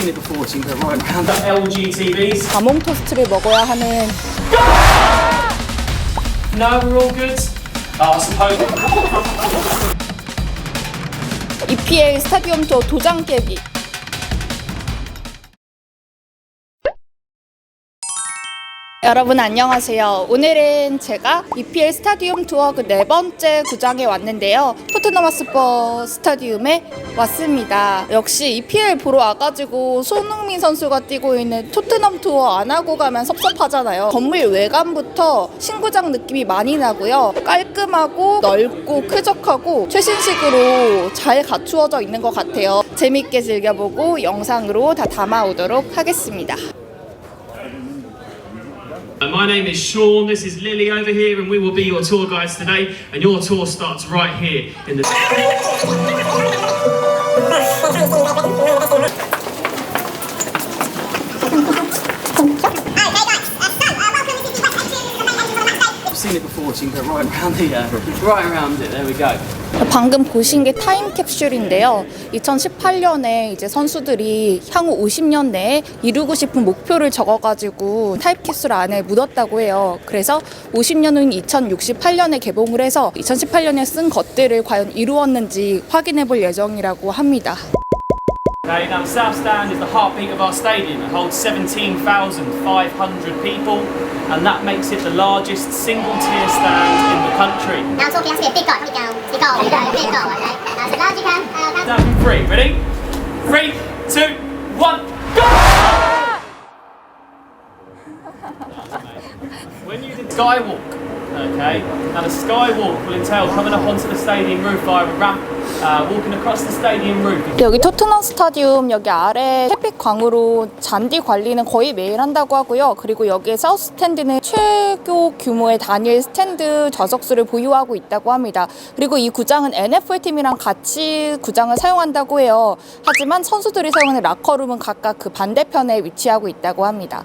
seen it before, can go right around the LG TVs. 자몽 토스트를 먹어야 하는 No, we're all good. Oh, I suppose. EPL 스타디움 투어 도장 깨기. 여러분 안녕하세요. 오늘은 제가 EPL 스타디움 투어 그 네 번째 구장에 왔는데요. 토트넘 하스퍼 스타디움에 왔습니다. 역시 EPL 보러 와가지고 손흥민 선수가 뛰고 있는 토트넘 투어 안 하고 가면 섭섭하잖아요. 건물 외관부터 신구장 느낌이 많이 나고요. 깔끔하고 넓고 쾌적하고 최신식으로 잘 갖추어져 있는 것 같아요. 재밌게 즐겨보고 영상으로 다 담아오도록 하겠습니다. Uh, My name is Sean, this is Lily over here, and we will be your tour guides today. And your tour starts right here in the. Seen it before, so you can go right around the, uh, right around it. There we go. 방금 보신 게 타임 캡슐인데요. 2018년에 이제 선수들이 향후 50년 내에 이루고 싶은 목표를 적어가지고 타임 캡슐 안에 묻었다고 해요. 그래서 50년 후인 2068년에 개봉을 해서 2018년에 쓴 것들을 과연 이루었는지 확인해 볼 예정이라고 합니다. Okay, now the South Stand is the heartbeat of our stadium. It holds 17,500 people, and that makes it the largest single tier stand in the country. Now I'm talking, it has to be a big goal, big goal, big goal, big goal, big goal, okay? Uh, as loud as you can, uh, down. Down from three, ready? Three, two, one, go! when you did skywalk, okay, now the skywalk will entail coming up onto the stadium roof via a ramp, uh, roof. 여기 토트넘 스타디움 여기 아래 햇빛 광으로 잔디 관리는 거의 매일 한다고 하고요. 그리고 여기에 사우스 스탠드는 최고 규모의 단일 스탠드 좌석수를 보유하고 있다고 합니다. 그리고 이 구장은 NFL 팀이랑 같이 구장을 사용한다고 해요. 하지만 선수들이 사용하는 라커룸은 각각 그 반대편에 위치하고 있다고 합니다.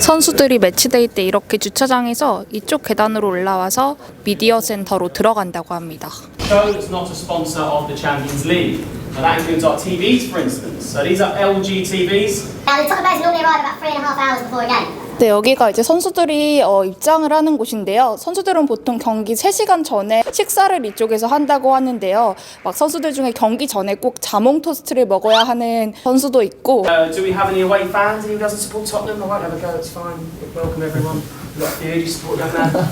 선수들이 매치데이 때 이렇게 주차장에서 이쪽 계단으로 올라와서 미디어 센터로 들어간다고 합니다. show that's not a sponsor of the Champions League. Now that includes our TVs, for instance. So these are LG TVs. Now the top players normally arrive about three and a half hours before a game. 네, 여기가 이제 선수들이 어, 입장을 하는 곳인데요. 선수들은 보통 경기 3시간 전에 식사를 이쪽에서 한다고 하는데요. 막 선수들 중에 경기 전에 꼭 자몽 토스트를 먹어야 하는 선수도 있고 Uh, do we have any away fans? Who doesn't support Tottenham? I won't have a go. It's fine. Welcome everyone. A few. Do you support them there?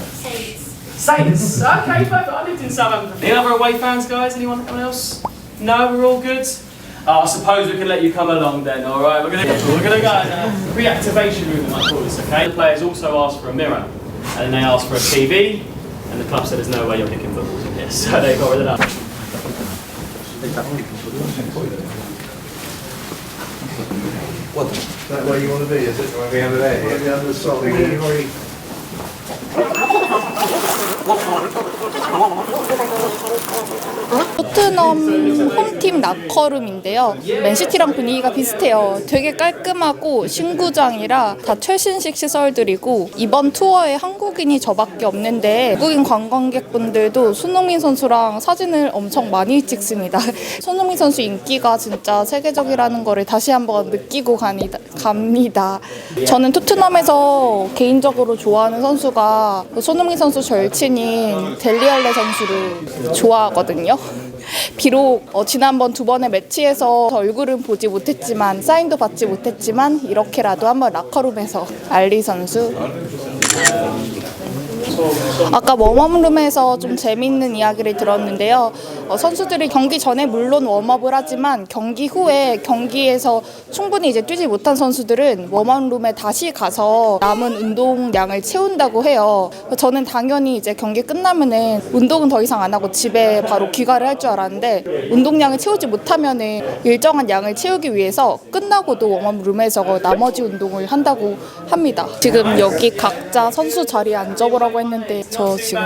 Saints. Okay, perfect. I lived in Southampton. Any other away fans, guys? Anyone, anyone else? No, we're all good. Oh, I suppose we can let you come along then. All right, we're gonna we're gonna go uh, in a pre-activation room, I call this. Okay. The players also ask for a mirror, and then they ask for a TV, and the club said there's no way you're picking footballs in here, so they got rid of that. that where you want to be, is it? Right behind there? Right behind the sock. 토트넘 홈팀 라커룸인데요. 맨시티랑 분위기가 비슷해요. 되게 깔끔하고 신구장이라 다 최신식 시설들이고 이번 투어에 한국인이 저밖에 없는데 외국인 관광객분들도 손흥민 선수랑 사진을 엄청 많이 찍습니다. 손흥민 선수 인기가 진짜 세계적이라는 거를 다시 한번 느끼고 갑니다. 저는 토트넘에서 개인적으로 좋아하는 선수가 손흥민 선수 절친인 델리알레 선수를 좋아하거든요. 비록 어, 지난번 두 번의 매치에서 얼굴은 보지 못했지만 사인도 받지 못했지만 이렇게라도 한번 라커룸에서 알리 선수 아까 웜업룸에서 좀 재밌는 이야기를 들었는데요. 어, 선수들이 경기 전에 물론 웜업을 하지만 경기 후에 경기에서 충분히 이제 뛰지 못한 선수들은 웜업룸에 다시 가서 남은 운동량을 채운다고 해요. 저는 당연히 이제 경기 끝나면은 운동은 더 이상 안 하고 집에 바로 귀가를 할 줄 알았는데 운동량을 채우지 못하면은 일정한 양을 채우기 위해서 끝나고도 웜업룸에서 나머지 운동을 한다고 합니다. 지금 여기 각자 선수 자리에 앉아보라고 했는데 저 지금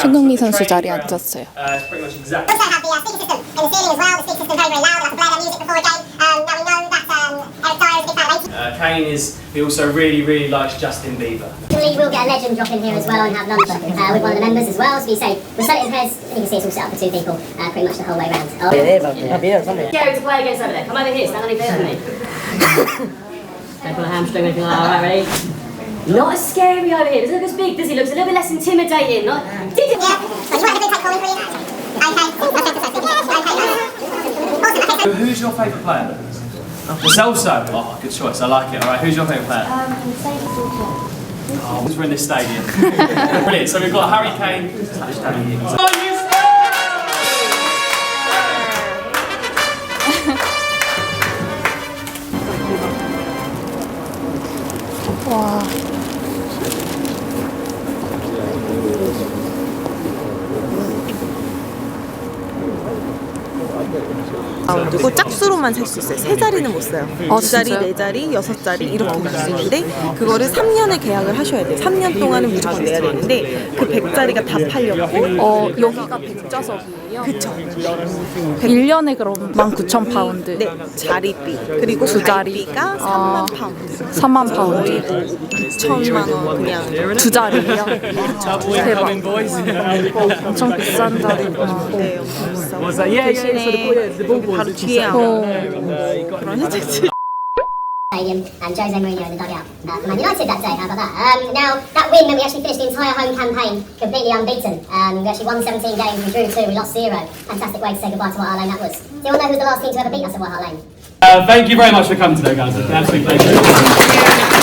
손흥민 선수 자리에 앉았어요. Uh, it's pretty much exact. We also have the uh, speaker system in the ceiling as well. The speaker system very, very loud. We like to play their music before a game. Um, now we know that um, Eric Dyer is a big fan of Uh, Kane is he also really really likes Justin Bieber. Lee we will get a legend drop in here as well and have lunch uh, with one of the members as well. So you say, we'll set it in pairs, and you can see it's all set up for two people uh, pretty much the whole way round. Oh. Scary to play against over there. Come over here, stand on your feet with me. Don't pull a hamstring or anything like that, alright, ready? Not as scary over here. Doesn't look as big, does he? Looks a little bit less intimidating. Not, did it? Yeah. So you want the big take calling for you? Okay. Okay. Okay. Who's your favourite player? Celso. Oh, good choice. I like it. All right, who's your favourite player? Um, Oh, because we're in this stadium. Brilliant. So we've got Harry Kane, 짝수로만 살 수 있어요. 세 자리는 못 써요. 아, 두 자리? 네 자리, 여섯 자리 이렇게 볼수 있는데 그거를 3년을 계약을 하셔야 돼요. 3년 동안은 무조건 내야 되는데 그 100자리가 다 팔렸고 어, 여기가 백좌석이에요? 그쵸. 1년에 그럼 19,000 파운드. 네, 자리비 그리고 두 자리. 아. 3만 파운드. 3만 파운드. 2천만 원 그냥 두 자리요? 대박. 엄청 비싼 자리구나. 네, yeah. 대신에 boys. 바로 뒤에 어. 하면 그런 혜택들 Stadium and Jose Mourinho in the dugout uh, for Man United that day. How about that? Um, now that win meant we actually finished the entire home campaign completely unbeaten. Um, we actually won 17 games, we drew two, we lost zero. Fantastic way to say goodbye to White Hart Lane that was. Do you all know who's the last team to ever beat us at White Hart Lane? Uh, thank you very much for coming today, guys. It's an absolute pleasure.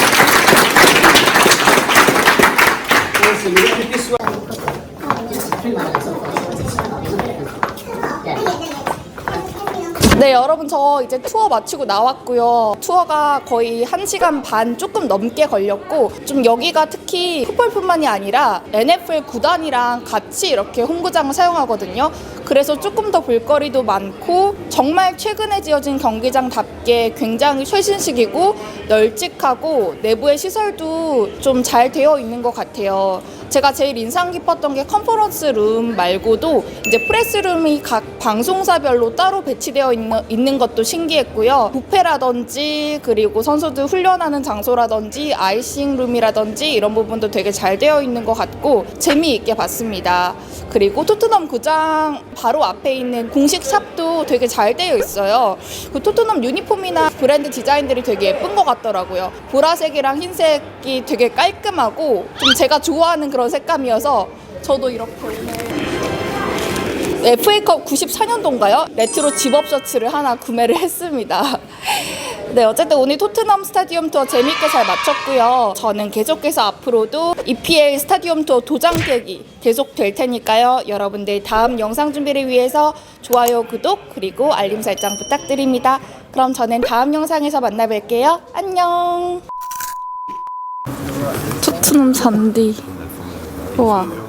네, 여러분 저 이제 투어 마치고 나왔고요. 투어가 거의 1시간 반 조금 넘게 걸렸고 좀 여기가 특히 풋볼뿐만이 아니라 NFL 구단이랑 같이 이렇게 홈구장을 사용하거든요. 그래서 조금 더 볼거리도 많고 정말 최근에 지어진 경기장답게 굉장히 최신식이고 널찍하고 내부의 시설도 좀 잘 되어 있는 것 같아요. 제가 제일 인상 깊었던 게 컨퍼런스 룸 말고도 이제 프레스 룸이 각 방송사별로 따로 배치되어 있는, 있는 것도 신기했고요. 부페라든지 그리고 선수들 훈련하는 장소라든지 아이싱 룸이라든지 이런 부분도 되게 잘 되어 있는 것 같고 재미있게 봤습니다. 그리고 토트넘 구장 바로 앞에 있는 공식 샵도 되게 잘 되어 있어요. 그 토트넘 유니폼이나 브랜드 디자인들이 되게 예쁜 것 같더라고요. 보라색이랑 흰색이 되게 깔끔하고 좀 제가 좋아하는 그런 색감이어서 저도 이렇게 오늘 FA컵 94년도인가요? 레트로 집업 셔츠를 하나 구매를 했습니다. 네, 어쨌든 오늘 토트넘 스타디움 투어 재밌게 잘 마쳤고요. 저는 계속해서 앞으로도 EPL 스타디움 투어 도장 깨기 계속 될 테니까요. 여러분들 다음 영상 준비를 위해서 좋아요, 구독, 그리고 알림 설정 부탁드립니다. 그럼 저는 다음 영상에서 만나 뵐게요. 안녕. 토트넘 잔디. 우와.